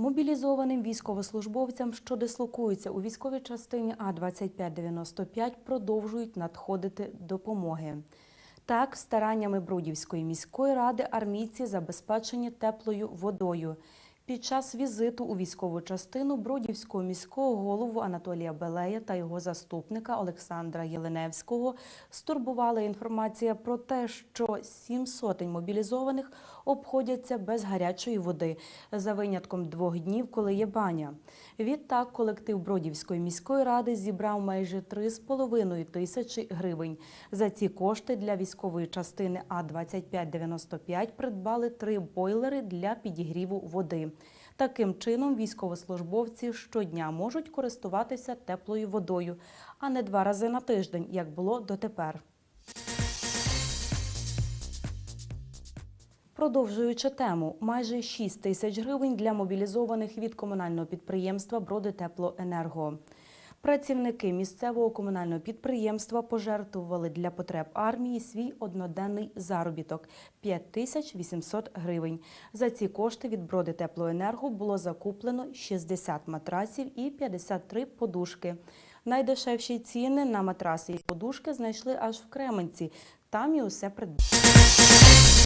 Мобілізованим військовослужбовцям, що дислокуються у військовій частині А-2595, продовжують надходити допомоги. Так, стараннями Бродівської міської ради армійці забезпечені теплою водою. Під час візиту у військову частину Бродівського міського голову Анатолія Белея та його заступника Олександра Єленевського стурбувала інформація про те, що сім сотень мобілізованих обходяться без гарячої води за винятком двох днів, коли є баня. Відтак колектив Бродівської міської ради зібрав майже 3,5 тисячі гривень. За ці кошти для військової частини А-2595 придбали три бойлери для підігріву води. Таким чином, військовослужбовці щодня можуть користуватися теплою водою, а не два рази на тиждень, як було дотепер. Продовжуючи тему, майже 6 тисяч гривень для мобілізованих від комунального підприємства Бродитеплоенерго. Працівники місцевого комунального підприємства пожертвували для потреб армії свій одноденний заробіток 5800 гривень. За ці кошти від Бродитеплоенерго було закуплено 60 матрасів і 53 подушки. Найдешевші ціни на матраси і подушки знайшли аж в Кременці. Там і усе придбали.